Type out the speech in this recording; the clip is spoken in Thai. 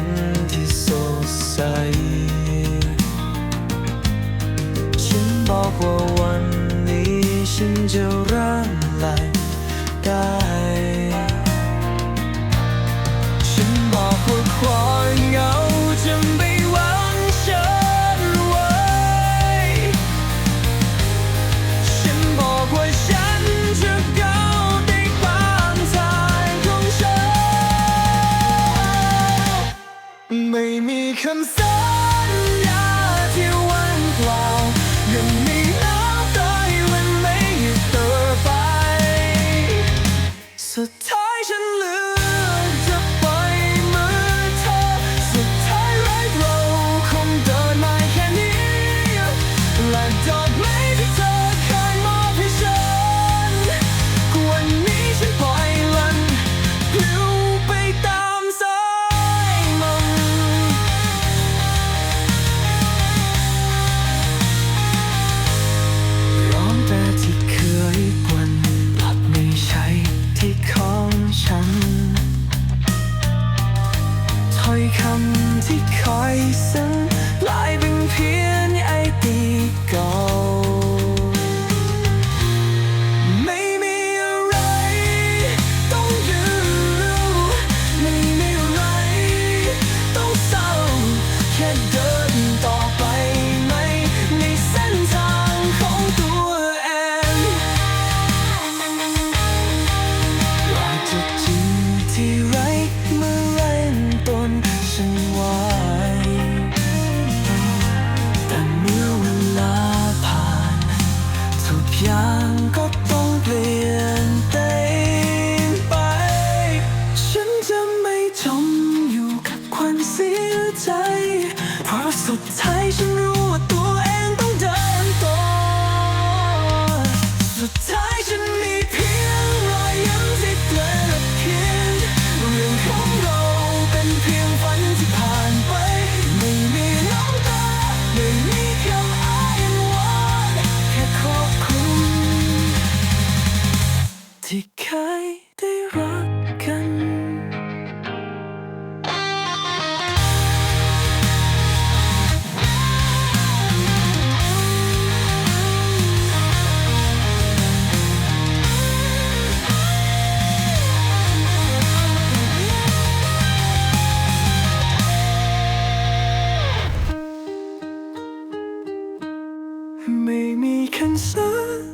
ันที่สดใส ฉันบอกว่า I should lose. คำที่คอยสัง ฉันรู้ว่าตัวเองต้องเดินต่อสุดท้ายฉันมีเพียงรอยยิ้มที่เกิดเรื่องของเราเป็นเพียงฝันที่ผ่านไป ไม่มีน้ำตา ไม่มีคำอ้ายหวานแค่ขอบคุณที่เคย ไม่มีคันสัก